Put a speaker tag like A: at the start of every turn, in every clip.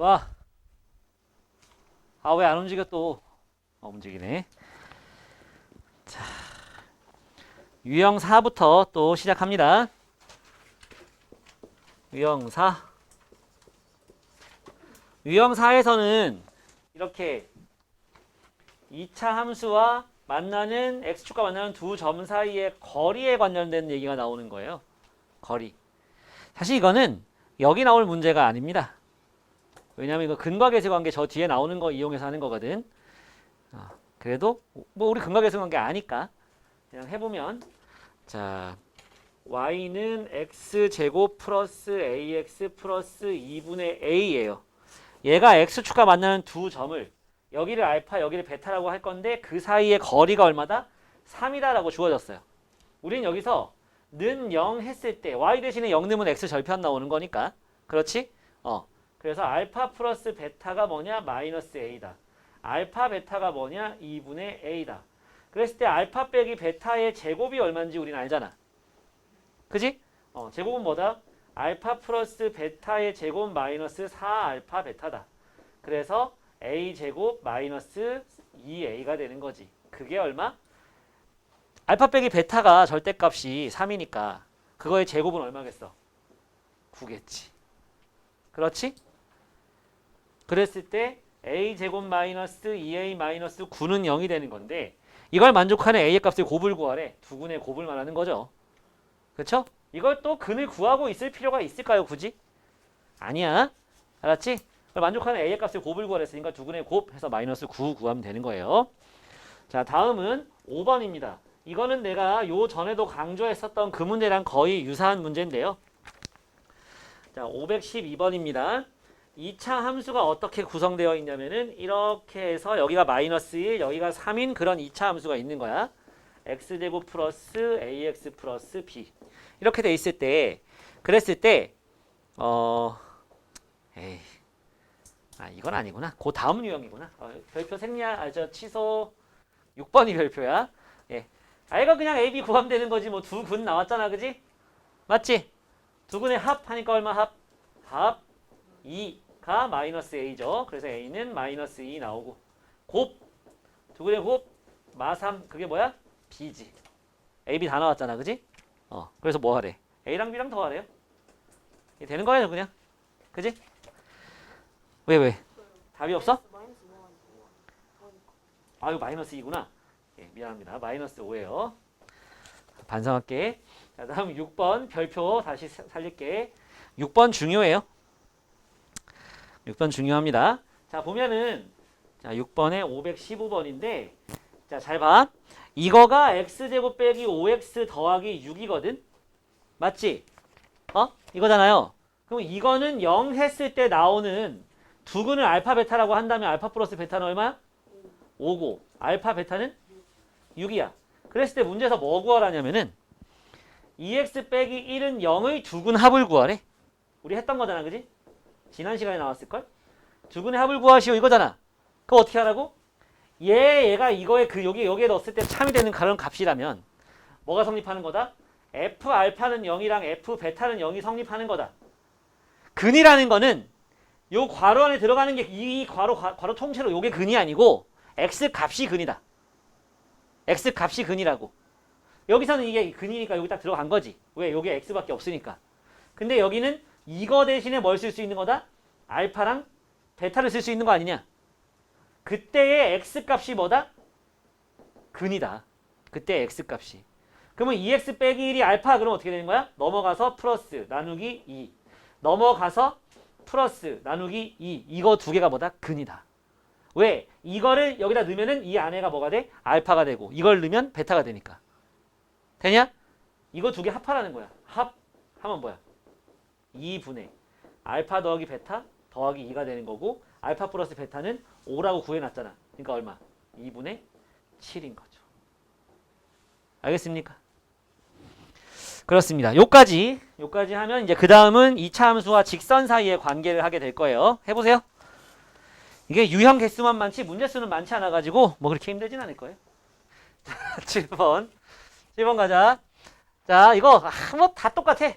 A: 와. 아, 왜 안 움직여 또? 어, 움직이네. 자. 유형 4부터 또 시작합니다. 유형 4. 유형 4에서는 이렇게 2차 함수와 만나는 x축과 만나는 두 점 사이의 거리에 관련된 얘기가 나오는 거예요. 거리. 사실 이거는 여기 나올 문제가 아닙니다. 왜냐하면 이거 근과계수 관계 저 뒤에 나오는 거 이용해서 하는 거거든. 어, 그래도 뭐 우리 근과계수 관계 아니까 그냥 해보면 자 y는 x 제곱 플러스 ax 플러스 2분의 a예요. 얘가 x축과 만나는 두 점을 여기를 알파 여기를 베타라고 할 건데 그 사이의 거리가 얼마다? 3이다라고 주어졌어요. 우린 여기서 는 0 했을 때 y 대신에 0 넣으면 x 절편 나오는 거니까 그렇지? 어 그래서 알파 플러스 베타가 뭐냐? 마이너스 a다. 알파 베타가 뭐냐? 2분의 a다. 그랬을 때 알파 빼기 베타의 제곱이 얼마인지 우린 알잖아. 그지? 어 제곱은 뭐다? 알파 플러스 베타의 제곱 마이너스 4알파 베타다. 그래서 a 제곱 마이너스 2a가 되는 거지. 그게 얼마? 알파 빼기 베타가 절대값이 3이니까 그거의 제곱은 얼마겠어? 9겠지. 그렇지? 그랬을 때 a 제곱 마이너스 2a 마이너스 9는 0이 되는 건데 이걸 만족하는 a의 값을 곱을 구하래. 두근의 곱을 말하는 거죠. 그렇죠? 이걸 또 근을 구하고 있을 필요가 있을까요? 굳이? 아니야. 알았지? 만족하는 a의 값을 곱을 구하랬으니까 두 근의 곱 해서 마이너스 9 구하면 되는 거예요. 자, 다음은 5번입니다. 이거는 내가 요 전에도 강조했었던 그 문제랑 거의 유사한 문제인데요. 자, 512번입니다. 2차 함수가 어떻게 구성되어 있냐면은 이렇게 해서 여기가 마이너스 1, 여기가 3인 그런 2차 함수가 있는 거야. x제곱 플러스 ax 플러스 b 이렇게 돼 있을 때 그랬을 때 어... 에이 아 이건 아니구나. 그 다음 유형이구나. 어, 별표 생략 아저 취소 6번이 별표야. 예. 아 이거 그냥 a, b 구하면 되는 거지 뭐두근 나왔잖아. 그지? 맞지? 두 근의 합 하니까 얼마 합? 합 2 가 마이너스 a죠. 그래서 a는 마이너스 2 나오고 곱두 근의 곱 마3 그게 뭐야? b지. a, b 다 나왔잖아. 그지? 어. 그래서 뭐 하래? a랑 b랑 더 하래요. 이게 되는 거예요, 그냥. 그지? 왜 왜? 답이 없어?
B: 5가
A: 아유 마이너스 2구나. 예, 미안합니다. 마이너스 5예요. 반성할게. 자, 다음 6번 별표 다시 사- 살릴게. 6번 중요해요. 6번 중요합니다. 자, 보면은 자, 6번에 515번인데 자, 잘 봐. 이거가 x제곱 빼기 5x 더하기 6이거든. 맞지? 어? 이거잖아요. 그럼 이거는 0 했을 때 나오는 두근을 알파 베타라고 한다면 알파 플러스 베타는 얼마야? 5고 알파 베타는 6이야. 그랬을 때 문제에서 뭐 구하라냐면은 2x 빼기 1은 0의 두근 합을 구하래. 우리 했던 거잖아, 그지? 지난 시간에 나왔을걸? 두근의 합을 구하시오 이거잖아. 그거 어떻게 하라고? 얘, 얘가 이거에 그 여기 여기에 넣었을 때 참이 되는 그런 값이라면 뭐가 성립하는 거다? f 알파는 0이랑 f 베타는 0이 성립하는 거다. 근이라는 거는 요 괄호 안에 들어가는 게 이 괄호 괄- 괄호 통째로 요게 근이 아니고 x 값이 근이다. x 값이 근이라고. 여기서는 이게 근이니까 여기 딱 들어간 거지. 왜? 요게 x밖에 없으니까. 근데 여기는 이거 대신에 뭘 쓸 수 있는 거다? 알파랑 베타를 쓸 수 있는 거 아니냐? 그때의 x 값이 뭐다? 근이다. 그때 x 값이. 그러면 2x 빼기 1이 알파 그럼 어떻게 되는 거야? 넘어가서 플러스 나누기 2. 넘어가서 플러스 나누기 2. 이거 두 개가 뭐다? 근이다. 왜? 이거를 여기다 넣으면은 이 안에가 뭐가 돼? 알파가 되고 이걸 넣으면 베타가 되니까. 되냐? 이거 두 개 합하라는 거야. 합 하면 뭐야? 2분의 알파 더하기 베타 더하기 2가 되는 거고 알파 플러스 베타는 5라고 구해놨잖아. 그러니까 얼마? 2분의 7인 거죠. 알겠습니까? 그렇습니다. 요까지 요까지 하면 이제 그 다음은 2차 함수와 직선 사이의 관계를 하게 될 거예요. 해보세요. 이게 유형 개수만 많지 문제 수는 많지 않아 가지고 뭐 그렇게 힘들진 않을 거예요. 자, 7번. 7번 가자. 자, 이거 뭐다 똑같아.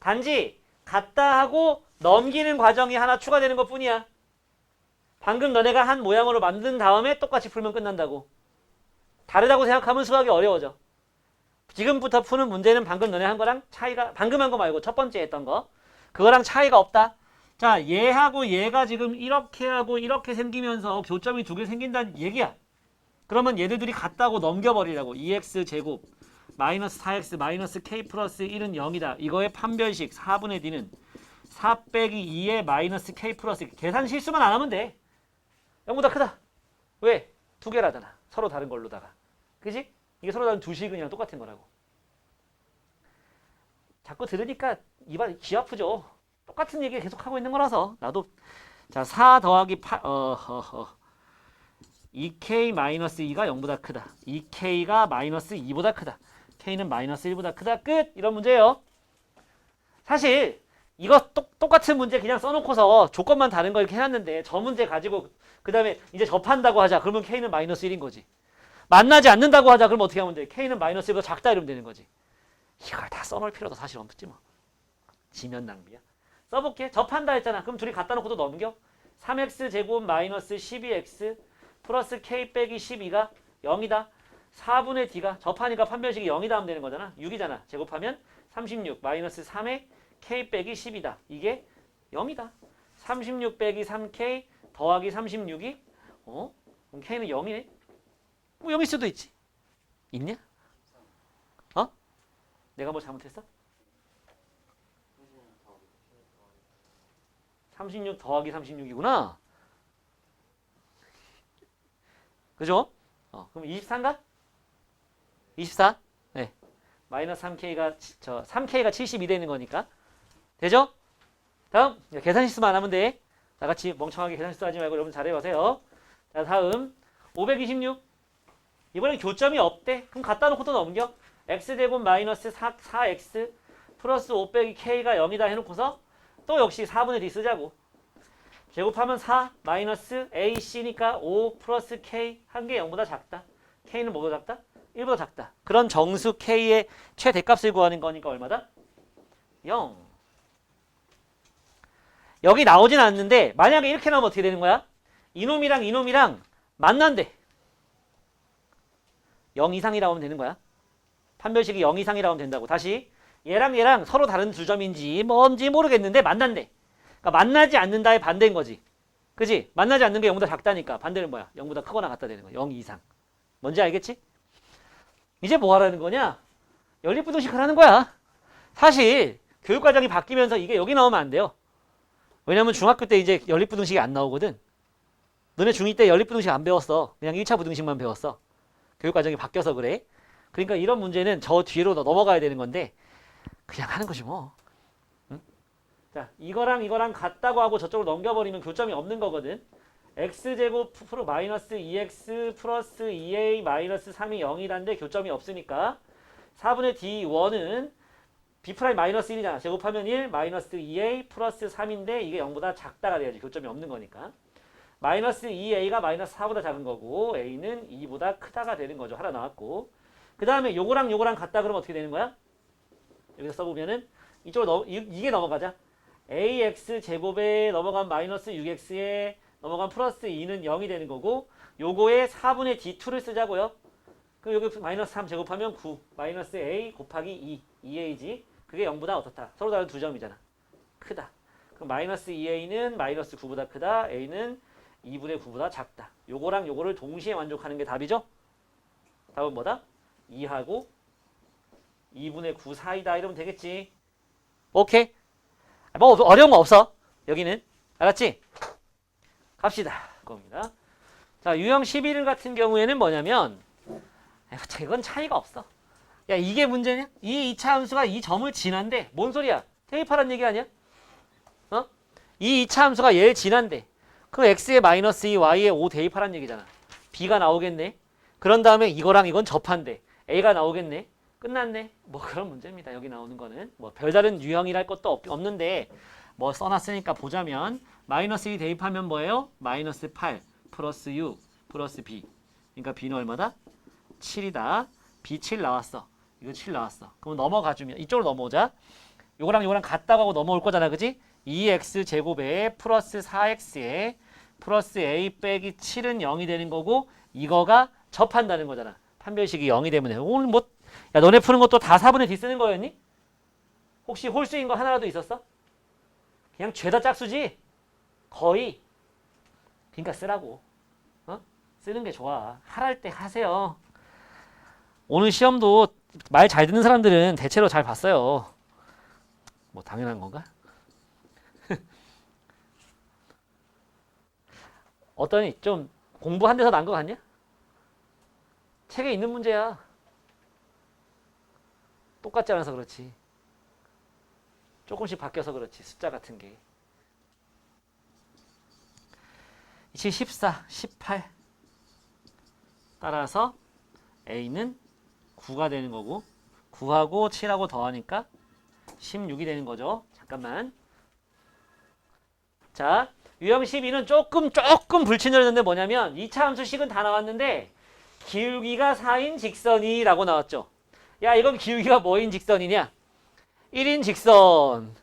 A: 단지 같다 하고 넘기는 과정이 하나 추가되는 것 뿐이야. 방금 너네가 한 모양으로 만든 다음에 똑같이 풀면 끝난다고. 다르다고 생각하면 수학이 어려워져. 지금부터 푸는 문제는 방금 너네 한 거랑 차이가 방금 한 거 말고 첫 번째 했던 거 그거랑 차이가 없다. 자, 얘하고 얘가 지금 이렇게 하고 이렇게 생기면서 교점이 두 개 생긴다는 얘기야. 그러면 얘들 둘이 같다고 넘겨버리라고. 2x 제곱 마이너스 4x 마이너스 k 플러스 1은 0이다. 이거의 판별식 4분의 d는 4 빼기 2의 마이너스 k 플러스 1. 계산 실수만 안 하면 돼. 0보다 크다. 왜? 두 개라잖아. 서로 다른 걸로다가. 그지? 이게 서로 다른 두 식은이랑 똑같은 거라고. 자꾸 들으니까 입안 귀 아프죠. 똑같은 얘기 계속 하고 있는 거라서 나도 자, 4 더하기 8 어, 어, 어. 2k 마이너스 2가 0보다 크다. 2k가 마이너스 2보다 크다. K는 마이너스 1보다 크다. 끝. 이런 문제예요. 사실 이거 똑, 똑같은 문제 그냥 써놓고서 조건만 다른 거 이렇게 해놨는데 저 문제 가지고 그 다음에 이제 접한다고 하자. 그러면 k는 마이너스 1인 거지. 만나지 않는다고 하자. 그럼 어떻게 하면 돼? k는 마이너스 1보다 작다 이러면 되는 거지. 이걸 다 써놓을 필요도 사실 없지 뭐. 지면 낭비야. 써볼게. 접한다 했잖아. 그럼 둘이 갖다 놓고도 넘겨. 3x 제곱 마이너스 12x 플러스 k 빼기 12가 0이다. 4분의 d가 접하니까 판별식이 0이다 하면 되는 거잖아. 6이잖아. 제곱하면 36 마이너스 3의 k 빼기 10이다. 이게 0이다. 36 빼기 3k 더하기 36이 어? 그럼 k는 0이네. 뭐 0일 수도 있지. 있냐? 어? 내가 뭐 잘못했어? 36 더하기 36이구나. 그죠? 어, 그럼 24인가? 24? 네. 마이너스 3K가, 저, 3K가 72 되는 거니까. 되죠? 다음, 야, 계산 실수만 안 하면 돼. 다 같이 멍청하게 계산 실수 하지 말고 여러분 잘해보세요. 자, 다음. 526. 이번엔 교점이 없대. 그럼 갖다 놓고 또 넘겨. x제곱 마이너스 4, 4x 플러스 5 빼기 k가 0이다 해놓고서 또 역시 4분의 d 쓰자고. 제곱하면 4 마이너스 ac니까 5 플러스 k 한 개 0보다 작다. k는 뭐보다 작다? 1보다 작다. 그런 정수 k의 최대값을 구하는 거니까 얼마다? 0. 여기 나오진 않는데 만약에 이렇게 나오면 어떻게 되는 거야? 이놈이랑 이놈이랑 만난대. 0 이상이라고 하면 되는 거야. 판별식이 0 이상이라고 하면 된다고. 다시 얘랑 얘랑 서로 다른 두 점인지 뭔지 모르겠는데 만난대. 그러니까 만나지 않는다의 반대인 거지. 그지? 만나지 않는 게 0보다 작다니까. 반대는 뭐야? 0보다 크거나 같다 되는 거야. 0 이상. 뭔지 알겠지? 이제 뭐 하라는 거냐? 연립부등식을 하는 거야. 사실 교육과정이 바뀌면서 이게 여기 나오면 안 돼요. 왜냐면 중학교 때 이제 연립부등식이 안 나오거든. 너네 중2 때 연립부등식 안 배웠어. 그냥 1차 부등식만 배웠어. 교육과정이 바뀌어서 그래. 그러니까 이런 문제는 저 뒤로 넘어가야 되는 건데 그냥 하는 거지 뭐. 응? 자, 이거랑 이거랑 같다고 하고 저쪽으로 넘겨버리면 교점이 없는 거거든. X제곱 프로 마이너스 2x 플러스 2a 마이너스 3이 0이란데 교점이 없으니까 4분의 d1은 b 프라임 마이너스 1이잖아. 제곱하면 1 마이너스 2a 플러스 3인데 이게 0보다 작다가 돼야지. 교점이 없는 거니까. 마이너스 2a가 마이너스 4보다 작은 거고 a는 2보다 크다가 되는 거죠. 하나 나왔고. 그 다음에 요거랑 요거랑 같다 그러면 어떻게 되는 거야? 여기서 써보면은 이쪽으로 넘, 이, 이게 넘어가자. ax 제곱에 넘어간 마이너스 6x에 넘어간 플러스 2는 0이 되는 거고 요거에 4분의 d2를 쓰자고요. 그럼 여기 마이너스 3 제곱하면 9 마이너스 a 곱하기 2 2a지 그게 0보다 어떻다? 서로 다른 두 점이잖아. 크다. 그럼 마이너스 2a는 마이너스 9보다 크다. a는 2분의 9보다 작다. 요거랑 요거를 동시에 만족하는 게 답이죠? 답은 뭐다? 2하고 2분의 9 사이다 이러면 되겠지. 오케이. 뭐 어려운 거 없어. 여기는. 알았지? 갑시다. 겁니다. 자, 유형 11 같은 경우에는 뭐냐면 이건 차이가 없어. 야, 이게 문제냐? 이 2차 함수가 이 점을 지난데 뭔 소리야? 대입하란 얘기 아니야? 어? 이 2차 함수가 얘를 지난데 그럼 x에 마이너스 2, y에 5 대입하란 얘기잖아. b가 나오겠네. 그런 다음에 이거랑 이건 접한대. a가 나오겠네. 끝났네. 뭐 그런 문제입니다. 여기 나오는 거는 뭐 별다른 유형이랄 것도 없, 없는데 뭐 써놨으니까 보자면 마이너스 2 대입하면 뭐예요? 마이너스 8 플러스 6 플러스 b. 그러니까 b는 얼마다? 7이다. b 7 나왔어. 이거 7 나왔어. 그럼 넘어가 주면 이쪽으로 넘어오자. 요거랑 요거랑 같다고 하고 넘어올 거잖아. 그지? 2x 제곱에 플러스 4x에 플러스 a 빼기 7은 0이 되는 거고 이거가 접한다는 거잖아. 판별식이 0이 되면 오늘 뭐 야, 너네 푸는 것도 다 4분의 D 쓰는 거였니? 혹시 홀수인 거 하나라도 있었어? 그냥 죄다 짝수지? 거의. 그러니까 쓰라고. 어? 쓰는 게 좋아. 하랄 때 하세요. 오늘 시험도 말 잘 듣는 사람들은 대체로 잘 봤어요. 뭐 당연한 건가? 어떠니 좀 공부 한 데서 난 거 같냐? 책에 있는 문제야. 똑같지 않아서 그렇지. 조금씩 바뀌어서 그렇지. 숫자 같은 게. 14, 18. 따라서 A는 9가 되는 거고 9하고 7하고 더하니까 16이 되는 거죠. 잠깐만. 자, 유형 12는 조금 조금 불친절했는데 뭐냐면 2차 함수식은 다 나왔는데 기울기가 4인 직선이라고 나왔죠. 야, 이건 기울기가 뭐인 직선이냐? 1인 직선.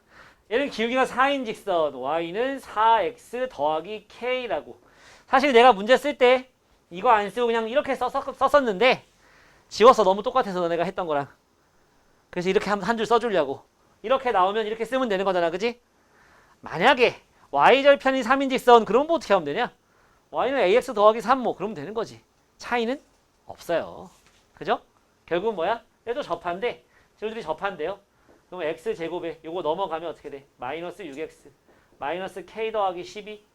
A: 얘는 기울기가 4인 직선. y는 4x 더하기 k라고. 사실 내가 문제 쓸 때 이거 안 쓰고 그냥 이렇게 썼, 썼었는데 지웠어. 너무 똑같아서 너네가 했던 거랑. 그래서 이렇게 한 줄 써주려고. 이렇게 나오면 이렇게 쓰면 되는 거잖아. 그지? 만약에 y절편이 3인 직선 그럼 뭐 어떻게 하면 되냐? y는 ax 더하기 3 뭐 그러면 되는 거지. 차이는 없어요. 그죠? 결국은 뭐야? 얘도 접한데 저들이 접한대요. 그럼 x 제곱에 요거 넘어가면 어떻게 돼? 마이너스 6x 마이너스 k 더하기 12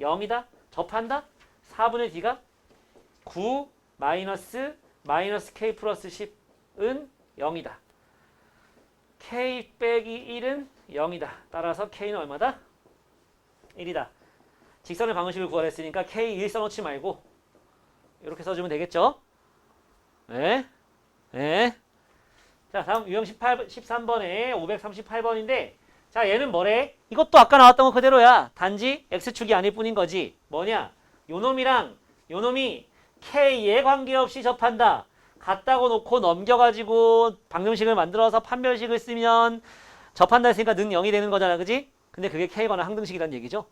A: 0이다? 접한다? 4분의 d가 9 마이너스 마이너스 k 플러스 10은 0이다. k 빼기 1은 0이다. 따라서 k는 얼마다? 1이다. 직선의 방정식을 구하랬으니까 k 1 써놓지 말고 이렇게 써주면 되겠죠? 네. 네. 자, 다음 유형 18, 13번에 538번인데 자, 얘는 뭐래? 이것도 아까 나왔던 거 그대로야. 단지 x축이 아닐 뿐인 거지. 뭐냐? 요놈이랑 요놈이 k에 관계없이 접한다. 같다고 놓고 넘겨가지고 방정식을 만들어서 판별식을 쓰면 접한다 했으니까 능 0이 되는 거잖아. 그지? 근데 그게 k거나 항등식이란 얘기죠.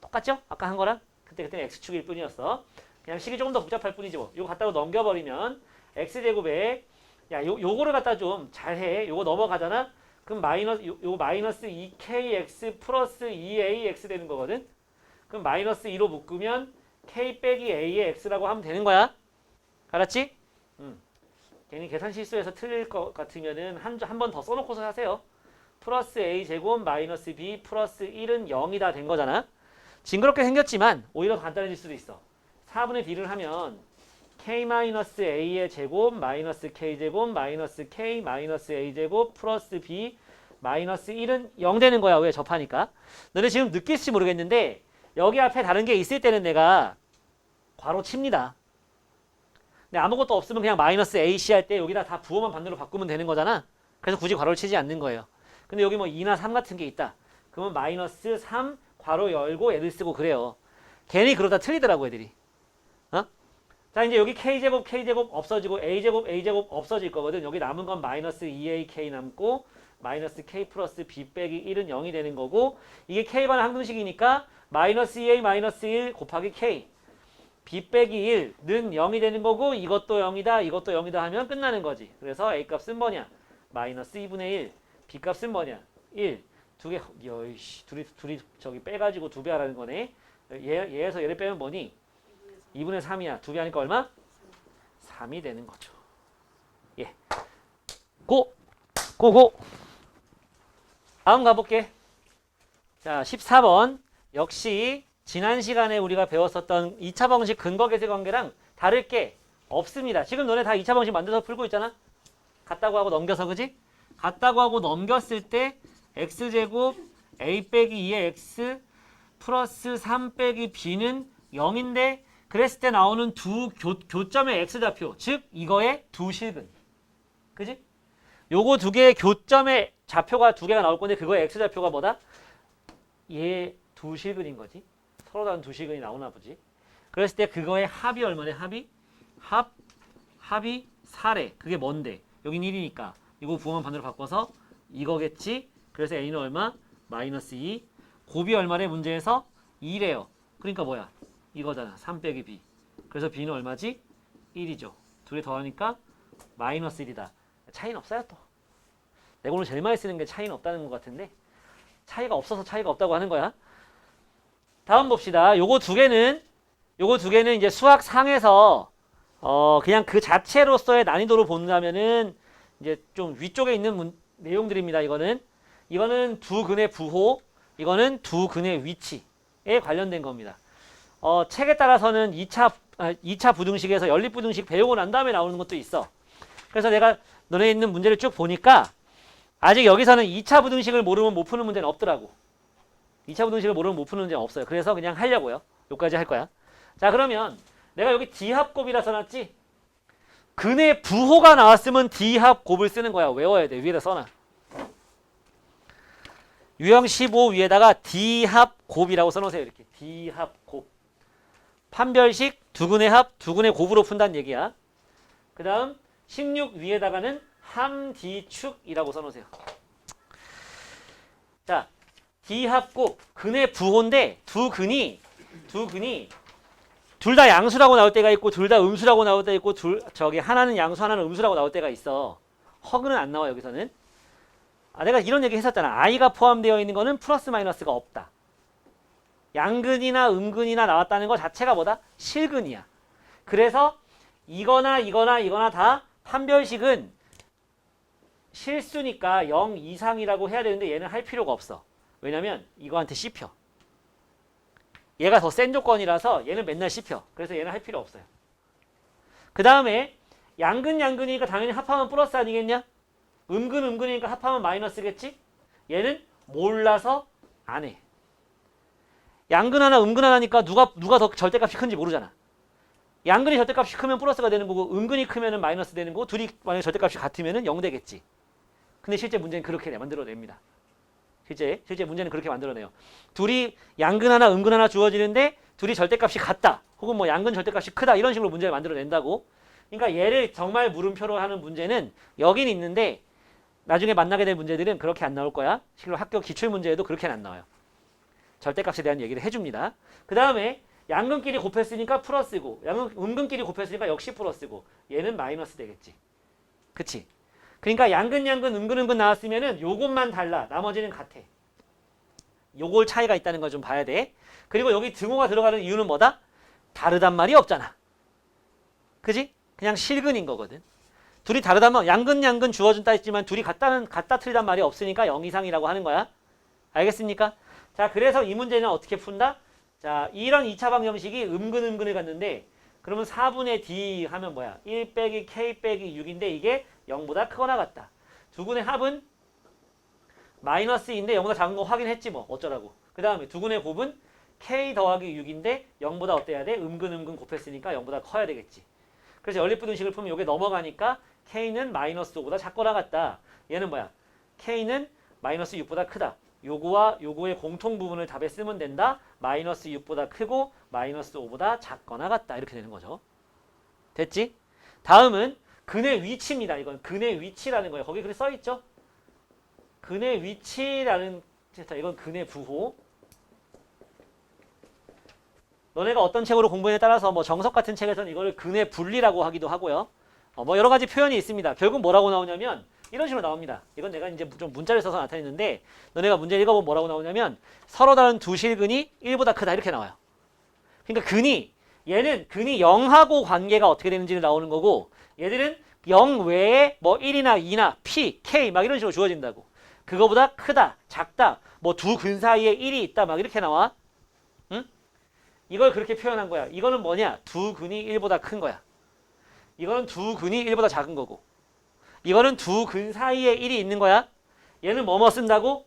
A: 똑같죠? 아까 한 거랑? 그때 그때는 x축일 뿐이었어. 그냥 식이 조금 더 복잡할 뿐이지 뭐. 이거 갖다가 넘겨버리면 x제곱에 야, 요, 요거를 갖다 좀 잘해. 요거 넘어가잖아? 그럼 마이너스, 요, 요 마이너스 2kx 플러스 2ax 되는 거거든? 그럼 마이너스 2로 묶으면 k 빼기 a의 x라고 하면 되는 거야. 알았지? 음. 괜히 계산 실수해서 틀릴 것 같으면은 한, 한 번 더 써놓고서 하세요. 플러스 a 제곱 마이너스 b 플러스 1은 0이다 된 거잖아. 징그럽게 생겼지만 오히려 더 간단해질 수도 있어. 4분의 b를 하면 k-a의 제곱 마이너스 k제곱 마이너스 k 마이너스 a제곱 플러스 b 마이너스 1은 0 되는 거야. 왜 접하니까. 너네 지금 느낄지 모르겠는데 여기 앞에 다른 게 있을 때는 내가 괄호 칩니다. 근데 아무것도 없으면 그냥 마이너스 ac 할 때 여기다 다 부호만 반대로 바꾸면 되는 거잖아. 그래서 굳이 괄호를 치지 않는 거예요. 근데 여기 뭐 2나 3 같은 게 있다. 그러면 마이너스 3 괄호 열고 애들 쓰고 그래요. 괜히 그러다 틀리더라고 애들이. 어? 자 이제 여기 k제곱 k제곱 없어지고 a제곱 a제곱 없어질 거거든. 여기 남은 건 마이너스 2ak 남고 마이너스 k 플러스 b 빼기 1은 0이 되는 거고 이게 k반의 항등식이니까 마이너스 2a 마이너스 1 곱하기 k b 빼기 1는 0이 되는 거고 이것도 0이다 이것도 0이다 하면 끝나는 거지. 그래서 a 값은 뭐냐? 마이너스 2분의 1 b 값은 뭐냐? 1 두 개, 여이씨, 둘이, 둘이 저기 빼가지고 두 배 하라는 거네. 얘, 얘에서 얘를 빼면 뭐니? 2분의 3이야. 두배 하니까 얼마? 3이 되는 거죠. 예. 고! 고, 고! 다음 가볼게. 자, 14번. 역시 지난 시간에 우리가 배웠었던 2차 방식 근거 계세 관계랑 다를 게 없습니다. 지금 너네 다 2차 방식 만들어서 풀고 있잖아? 같다고 하고 넘겨서, 그지? 같다고 하고 넘겼을 때 x제곱 a 빼기 2의 x 플러스 3 빼기 b는 0인데 그랬을 때 나오는 두 교, 교점의 x좌표 즉 이거의 두 실근 그지? 요거 두 개의 교점의 좌표가 두 개가 나올 건데 그거의 x좌표가 뭐다? 얘 두 실근인 거지 서로 다른 두 실근이 나오나 보지 그랬을 때 그거의 합이 얼마네 합이? 합 합이 4래 그게 뭔데? 여긴 1이니까 이거 부호만 반대로 바꿔서 이거겠지. 그래서 a는 얼마? 마이너스 2. 곱이 얼마래 문제에서? 2래요. 그러니까 뭐야? 이거잖아. 3 빼기 b. 그래서 b는 얼마지? 1이죠. 둘이 더하니까 마이너스 1이다. 차이는 없어요 또. 내가 오늘 제일 많이 쓰는 게 차이는 없다는 것 같은데 차이가 없어서 차이가 없다고 하는 거야. 다음 봅시다. 요거 두 개는 요거 두 개는 이제 수학 상에서 어 그냥 그 자체로서의 난이도로 본다면은 이제 좀 위쪽에 있는 문- 내용들입니다. 이거는 이거는 두 근의 부호, 이거는 두 근의 위치에 관련된 겁니다. 어, 책에 따라서는 2차 아, 2차 부등식에서 연립 부등식 배우고 난 다음에 나오는 것도 있어. 그래서 내가 너네 있는 문제를 쭉 보니까 아직 여기서는 2차 부등식을 모르면 못 푸는 문제는 없더라고. 2차 부등식을 모르면 못 푸는 문제는 없어요. 그래서 그냥 하려고요. 여기까지 할 거야. 자, 그러면 내가 여기 D합곱이라 써놨지? 근의 부호가 나왔으면 D합곱을 쓰는 거야. 외워야 돼. 위에다 써놔. 유형 15 위에다가 D합곱이라고 써놓으세요. 이렇게 D합곱. 판별식 두 근의 합, 두 근의 곱으로 푼다는 얘기야. 그 다음 16 위에다가는 함D축이라고 써놓으세요. 자, D합곱 근의 부호인데 두 근이 두 근이 둘 다 양수라고 나올 때가 있고 둘 다 음수라고 나올 때가 있고 둘 저기 하나는 양수 하나는 음수라고 나올 때가 있어. 허그는 안 나와 여기서는. 아 내가 이런 얘기 했었잖아. i가 포함되어 있는 거는 플러스 마이너스가 없다. 양근이나 음근이나 나왔다는 것 자체가 뭐다? 실근이야. 그래서 이거나 이거나 이거나 다 판별식은 실수니까 0 이상이라고 해야 되는데 얘는 할 필요가 없어. 왜냐면 이거한테 씹혀. 얘가 더 센 조건이라서 얘는 맨날 씹혀. 그래서 얘는 할 필요 없어요. 그 다음에 양근 양근이니까 당연히 합하면 플러스 아니겠냐? 음근 음근이니까 합하면 마이너스겠지? 얘는 몰라서 안 해. 양근 하나 음근 하나니까 누가 누가 더 절대값이 큰지 모르잖아. 양근이 절대값이 크면 플러스가 되는 거고 음근이 크면은 마이너스 되는 거고 둘이 만약에 절대값이 같으면은 0 되겠지. 근데 실제 문제는 그렇게 만들어냅니다. 실제 실제 문제는 그렇게 만들어내요. 둘이 양근 하나 음근 하나 주어지는데 둘이 절대값이 같다. 혹은 뭐 양근 절대값이 크다 이런 식으로 문제를 만들어낸다고. 그러니까 얘를 정말 물음표로 하는 문제는 여긴 있는데 나중에 만나게 될 문제들은 그렇게 안 나올 거야. 실로 학교 기출 문제에도 그렇게는 안 나와요. 절대값에 대한 얘기를 해줍니다. 그 다음에 양근끼리 곱했으니까 플러스고 양근 음근끼리 곱했으니까 역시 플러스고 얘는 마이너스 되겠지. 그치? 그러니까 양근 양근 음근 음근 나왔으면 은 요것만 달라. 나머지는 같아. 요걸 차이가 있다는 걸 좀 봐야 돼. 그리고 여기 등호가 들어가는 이유는 뭐다? 다르단 말이 없잖아. 그지? 그냥 실근인 거거든. 둘이 다르다면 양근 양근 주어준다 했지만 둘이 같다는 같다 틀리단 말이 없으니까 0 이상이라고 하는 거야. 알겠습니까? 자, 그래서 이 문제는 어떻게 푼다? 자, 이런 2차 방정식이 음근 음근을 갖는데 그러면 4분의 d 하면 뭐야? 1 빼기 k 빼기 6인데 이게 0보다 크거나 같다. 두 군의 합은 마이너스인데 0보다 작은 거 확인했지 뭐 어쩌라고. 그 다음에 두 군의 곱은 k 더하기 6인데 0보다 어때야 돼? 음근 음근 곱했으니까 0보다 커야 되겠지. 그래서 연립부등식을 풀면 이게 넘어가니까 k는 마이너스 5보다 작거나 같다. 얘는 뭐야? k는 마이너스 6보다 크다. 요거와 요거의 공통 부분을 답에 쓰면 된다. 마이너스 6보다 크고 마이너스 5보다 작거나 같다. 이렇게 되는 거죠. 됐지? 다음은 근의 위치입니다. 이건 근의 위치라는 거예요. 거기 그렇게 써 있죠? 근의 위치라는 자, 이건 근의 부호. 너네가 어떤 책으로 공부에 따라서 뭐 정석 같은 책에서는 이거를 근의 분리라고 하기도 하고요. 어, 뭐 여러 가지 표현이 있습니다. 결국 뭐라고 나오냐면 이런 식으로 나옵니다. 이건 내가 이제 좀 문자를 써서 나타냈는데 너네가 문제 읽어보면 뭐라고 나오냐면 서로 다른 두 실근이 1보다 크다 이렇게 나와요. 그러니까 근이 얘는 근이 0하고 관계가 어떻게 되는지를 나오는 거고 얘들은 0 외에 뭐 1이나 2나 P, K 막 이런 식으로 주어진다고. 그거보다 크다, 작다, 뭐 두 근 사이에 1이 있다 막 이렇게 나와. 응? 이걸 그렇게 표현한 거야. 이거는 뭐냐? 두 근이 1보다 큰 거야. 이거는 두 근이 1보다 작은 거고. 이거는 두 근 사이에 1이 있는 거야. 얘는 뭐뭐 쓴다고?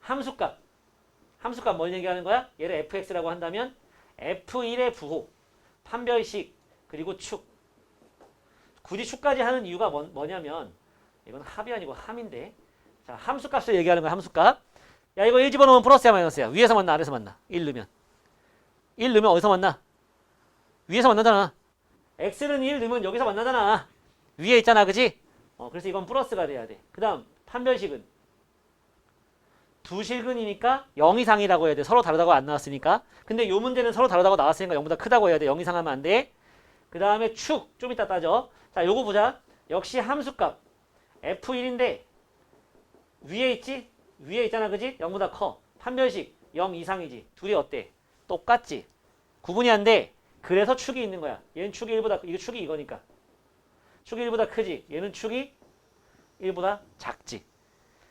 A: 함수값. 함수값 뭘 얘기하는 거야? 얘를 fx라고 한다면 f1의 부호, 판별식, 그리고 축. 굳이 축까지 하는 이유가 뭐, 뭐냐면 이건 합이 아니고 함인데 자 함수값을 얘기하는 거야 함수값. 야 이거 1 집어넣으면 플러스야 마이너스야. 위에서 만나 아래서 만나. 1 넣으면. 1 넣으면 어디서 만나? 위에서 만나잖아. x는 1 넣으면 여기서 만나잖아. 위에 있잖아, 그지? 어, 그래서 이건 플러스가 돼야 돼. 그 다음, 판별식은 두 실근이니까 0 이상이라고 해야 돼. 서로 다르다고 안 나왔으니까. 근데 요 문제는 서로 다르다고 나왔으니까 0보다 크다고 해야 돼. 0 이상 하면 안 돼. 그 다음에 축. 좀 이따 따져. 자, 요거 보자. 역시 함수값. F1인데 위에 있지? 위에 있잖아. 그지? 0보다 커. 판별식 0 이상이지. 둘이 어때? 똑같지? 구분이 안 돼. 그래서 축이 있는 거야. 얘는 축이 1보다 이거 축이 이거니까. 축이 1보다 크지. 얘는 축이 1보다 작지.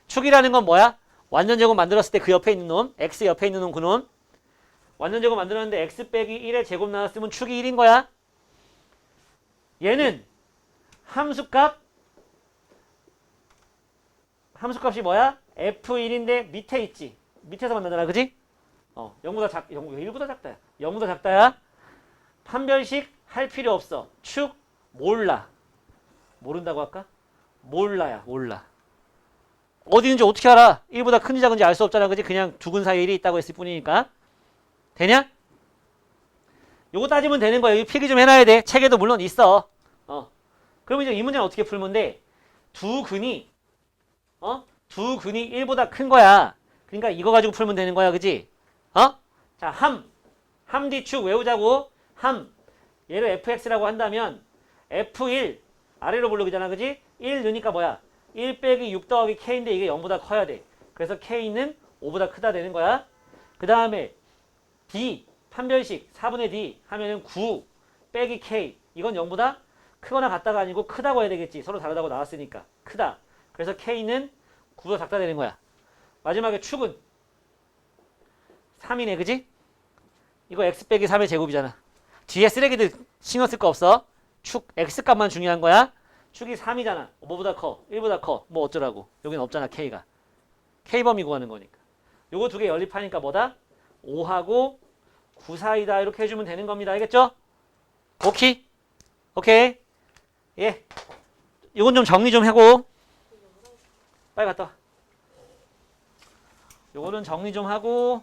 A: 축이라는 건 뭐야? 완전 제곱 만들었을 때 그 옆에 있는 놈, x 옆에 있는 놈 그 놈. 완전 제곱 만들었는데 x 빼기 1의 제곱 나왔으면 축이 1인 거야. 얘는 함수값 함수값이 뭐야? f1인데 밑에 있지. 밑에서 만나잖아. 그지? 어, 0보다 작, 0, 1보다 작다야. 0보다 작다야. 판별식 할 필요 없어. 축 몰라. 모른다고 할까? 몰라야, 몰라. 어디 있는지 어떻게 알아? 1보다 큰지 작은지 알 수 없잖아. 그지? 그냥 두근 사이에 1이 있다고 했을 뿐이니까. 되냐? 요거 따지면 되는 거야. 여기 필기 좀 해놔야 돼. 책에도 물론 있어. 어. 그럼 이제 이 문제는 어떻게 풀면 돼? 두 근이, 어? 두 근이 1보다 큰 거야. 그러니까 이거 가지고 풀면 되는 거야. 그지? 어? 자, 함. 함 뒤축 외우자고. 함. 얘를 fx라고 한다면 f1 아래로 블록이잖아. 그지? 1 넣으니까 뭐야? 1 빼기 6 더하기 k인데 이게 0보다 커야 돼. 그래서 k는 5보다 크다 되는 거야. 그 다음에 d 판별식 4분의 d 하면은 9 빼기 k 이건 0보다 크거나 같다가 아니고 크다고 해야 되겠지. 서로 다르다고 나왔으니까 크다. 그래서 k는 9보다 작다 되는 거야. 마지막에 축은 3이네. 그지? 이거 x 빼기 3의 제곱이잖아. 뒤에 쓰레기들 신경 쓸 거 없어. 축 x값만 중요한 거야. 축이 3이잖아. 뭐보다 커? 1보다 커. 뭐 어쩌라고. 여기는 없잖아. k가. k범위 구하는 거니까. 요거 두 개 연립하니까 뭐다? 5하고 9 사이다. 이렇게 해주면 되는 겁니다. 알겠죠? 오케이. 오케이. 예. 요건 좀 정리 좀 하고. 빨리 갔다 와. 요거는 정리 좀 하고.